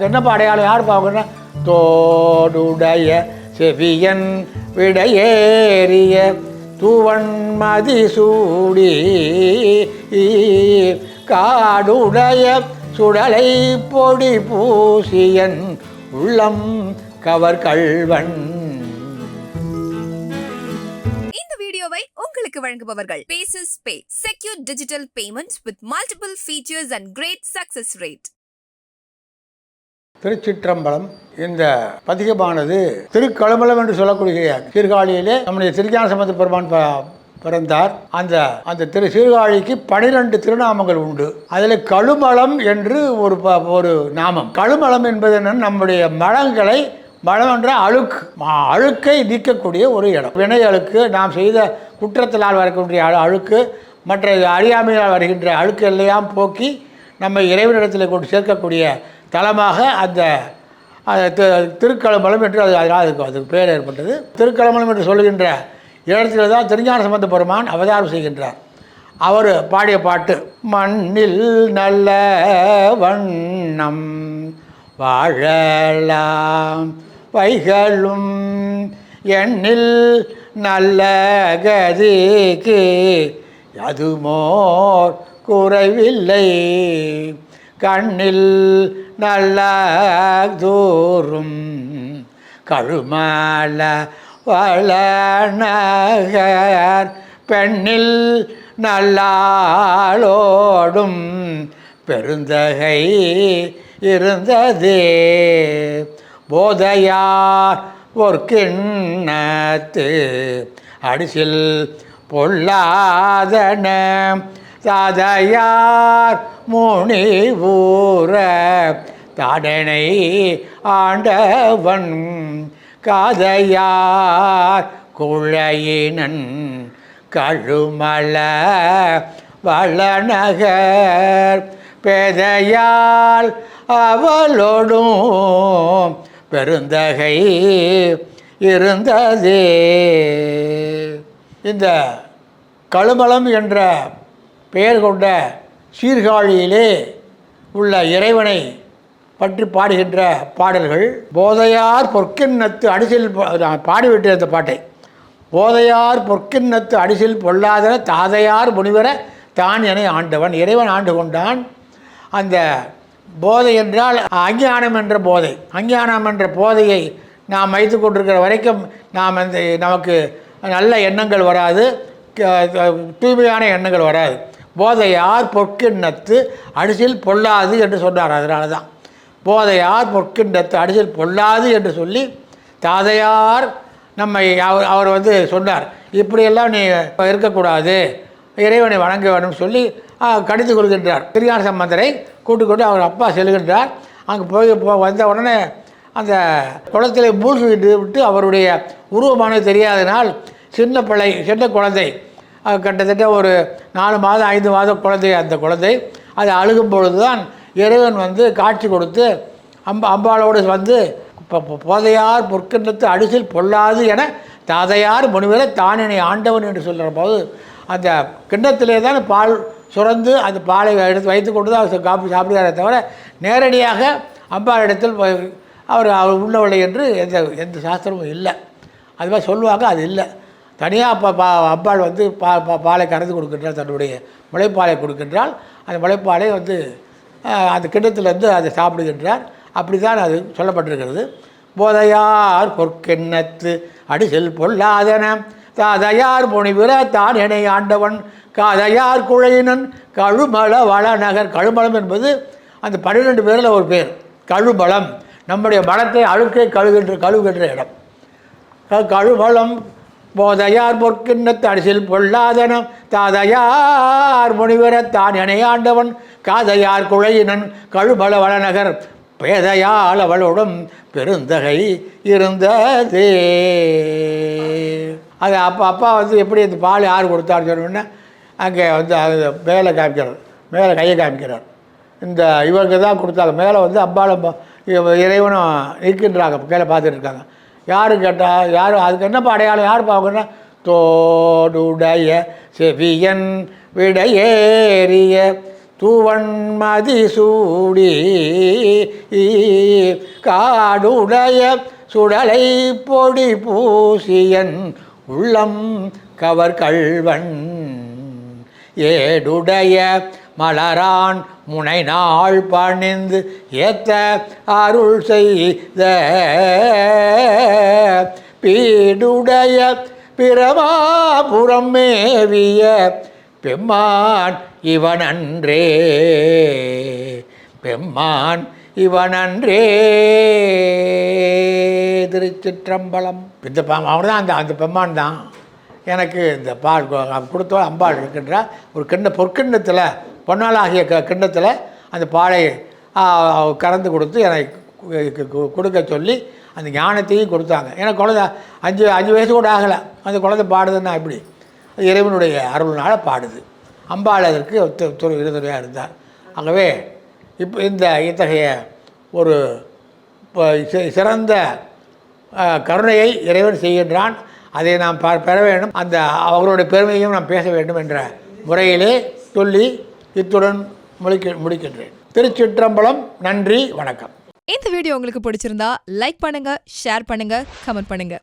என்னப்பா அடையாளம் யார் பார்க்கணும்னா தோடுடைய செவியன் விடையேறிய தூவன் மதிசூடி காடுடைய சுடலை பொடி பூசியன் உள்ளம் கவர் கள்வன். இந்த வீடியோவை உங்களுக்கு வழங்குபவர்கள் bases pay secure digital payments with multiple features and great success rate திருச்சிற்றம்பலம். இந்த பதிகமானது திருக்களம்பலம் என்று சொல்லக்கூடிய சீர்காழியிலே நம்முடைய திருஞான சம்பந்த பெருமான் ப- பிறந்தார். அந்த அந்த திரு சீர்காழிக்கு பனிரெண்டு திருநாமங்கள் உண்டு. அதில் கழுமலம் என்று ஒரு ப- ஒரு நாமம். கழுமலம் என்பது என்ன? நம்முடைய மலங்களை மலம் என்ற அழுக்கு அழுக்கை நீக்கக்கூடிய ஒரு இடம். வினை அழுக்கு நாம் செய்த குற்றத்தினால் வரக்கூடிய அழு- அழுக்கு மற்ற அறியாமையால் வருகின்ற அழுக்கு எல்லையாம் போக்கி நம்ம இறைவனிடத்தில் கொண்டு சேர்க்கக்கூடிய தலமாக அந்த திருக்கலம்பலம் திருக்களம்பலம் என்று அது அதனால் அதுக்கு அதுக்கு பேர் ஏற்பட்டது. திருக்களம்பலம் என்று சொல்லுகின்ற இடத்துல தான் திருஞான சம்பந்த பெருமான் அவதாரம் செய்கின்றார். அவர் பாடிய பாட்டு மண்ணில் நல்ல வண்ணம் வாழலாம் வைகளும் எண்ணில் நல்ல கதிக்கு அதுமோர் குறைவில்லை. கண்ணில் நல்ல தூரும் கழுமால வளநகர் பெண்ணில் நல்லாளோடும் பெருந்தகை இருந்ததே. போதையார் கிண்ணத்து அடிசில் பொல்லாதன தாதையார் முனிவூர தடனை ஆண்டவன் காதையார் குழையினன் கழுமல வளநகர் பெதையால் அவளோடும் பெருந்தகை இருந்ததே. இந்த கழுமலம் என்ற பெயர் கொண்ட சீர்காழியிலே உள்ள இறைவனை பற்றி பாடுகின்ற பாடல்கள் போதையார் பொற்கிண்ணத்து அடிசில் பொ- நான் பாடிவிட்டேன் அந்த பாட்டை. போதையார் பொற்கிண்ணத்து அடிசில் பொல்லாதன தாதையார் முனிவர தான் என ஆண்டவன். இறைவன் ஆண்டு கொண்டான். அந்த போதை என்றால் அஞ்ஞானம் என்ற போதை. அஞ்ஞானம் என்ற போதையை நாம் வைத்து கொண்டிருக்கிற வரைக்கும் நாம் அந்த நமக்கு நல்ல எண்ணங்கள் வராது க- தூய்மையான எண்ணங்கள் வராது. போதையார் பொற்கிண்ணத்து அடிசில் பொல்லாது என்று சொன்னார். அதனால தான் போதையார் பொற்கிண்ணத்து அடிசில் பொல்லாது என்று சொல்லி தாதையார் நம்மை அவர் அவர் வந்து சொன்னார். இப்படியெல்லாம் நீ இருக்கக்கூடாது. இறைவனை வணங்க வேண்டும் சொல்லி கடித்து கொள்கின்றார். திருஞான சம்பந்தரை கூட்டுக்கொண்டு அவர் அப்பா செல்கின்றார். அங்கே போய் போ வந்த உடனே அந்த குளத்தில் மூழ்கி விட்டு விட்டு அவருடைய உருவமானது தெரியாதனால் சின்ன பிள்ளை சின்ன குழந்தை கிட்டத்தட்ட ஒரு நாலு மாதம் ஐந்து மாதம் குழந்தை அந்த குழந்தை. அது அழுகும் பொழுது தான் இறைவன் வந்து காட்சி கொடுத்து அம்ப அம்பாளோடு வந்து இப்போ போதையார் பொற்கின்றத்து அடிசில் பொல்லாது என தாதையார் முனிவரை தானினை ஆண்டவன் என்று சொல்கிற போது அந்த கிண்ணத்திலே தான் பால் சுரந்து அந்த பாலை எடுத்து வைத்து கொண்டு தான் அவர் காப்பி சாப்பிடுகிறாரே தவிர நேரடியாக அம்பாளிடத்தில் அவர் அவர் உள்ளவில்லை என்று எந்த எந்த சாஸ்திரமும் இல்லை. அது மாதிரி சொல்லுவாங்க அது இல்லை. தனியாக பா பா அப்பால் வந்து பா பா பாலை கறந்து கொடுக்கின்றால் தன்னுடைய முளைப்பாலை கொடுக்கின்றால் அந்த முளைப்பாலை வந்து அந்த கிண்ணத்திலேருந்து அதை சாப்பிடுகின்றார். அப்படி தான் அது சொல்லப்பட்டிருக்கிறது. போதையார் பொற்கெண்ணத்து அடிசெல் பொல்லாதன தாதையார் முனிவிர தான் இணை ஆண்டவன். காதையார் குழையினன் கழுமல வளநகர். கழுமலம் என்பது அந்த பன்னிரெண்டு பேரில் ஒரு பேர். கழுமலம் நம்முடைய மலத்தை அழுக்கை கழுகின்ற கழுகின்ற இடம். கழுமலம் போதையார் பொற்கிண்ணத்து தரிசில் பொல்லாதனம் தாதையார் முனிவரத்தான் இணையாண்டவன் காதையார் குழையினன் கழுபல வளநகர் பேதையால் அவளோடும் பெருந்தகை இருந்ததே. அது அப்பா அப்பா வந்து எப்படி இந்த பால் யார் கொடுத்தாரு சொன்னோன்னே அங்கே வந்து அது மேலே காமிக்கிறார் மேலே கையை காமிக்கிறார். இந்த இவருக்கு தான் கொடுத்தாங்க. மேலே வந்து அம்பாளும் இவ- இறைவனும் இருக்கின்றாங்க கீழே பார்த்துட்டு இருக்காங்க. யார் கேட்டால் யார் அதுக்கு என்னப்பா அடையாளம்? யார் பார்க்கணும்னா தோடுடைய செவியன் விடையேறிய தூவன்மதி சூடி காடுடைய சுடலை பொடி பூசியன் உள்ளம் கவர் கள்வன் ஏடுடைய மலரான் முனை நாள் பணிந்து ஏத்த அருள் செய்த. பீடுடைய பிரமாபுரம் மேவிய பெம்மான் இவனன்றே. பெம்மான் இவனன்றே. திருச்சிற்றம்பலம். இந்த அவர் தான் அந்த அந்த பெம்மான் தான். எனக்கு இந்த பால் கொடுத்தோம் அம்பாள் இருக்கின்ற. ஒரு கிண்ண பொற்கிண்ணத்தில் பொன்னாலாகிய க கிண்ணத்தில் அந்த பாலை கறந்து கொடுத்து எனக்கு கொடுக்க சொல்லி அந்த ஞானத்தையும் கொடுத்தாங்க. எனக்கு குழந்த அஞ்சு அஞ்சு வயசு கூட ஆகலை. அந்த குழந்தை பாடுதுன்னா எப்படி? அது இறைவனுடைய அருள்னால் பாடுது. அம்பாள் அதற்கு துறை துணை இருந்தார். ஆகவே இப்போ இந்த இத்தகைய ஒரு சிறந்த கருணையை இறைவன் செய்கின்றான். அதை நாம் ப பெற வேண்டும். அந்த அவர்களுடைய பெருமையையும் நாம் பேச வேண்டும் என்ற முறையிலே சொல்லி இத்துடன் முடிக்க முடிக்கின்றேன். திருச்சிற்றம்பலம் நன்றி வணக்கம். இந்த வீடியோ உங்களுக்கு பிடிச்சிருந்தா லைக் பண்ணுங்க ஷேர் பண்ணுங்க கமெண்ட் பண்ணுங்க.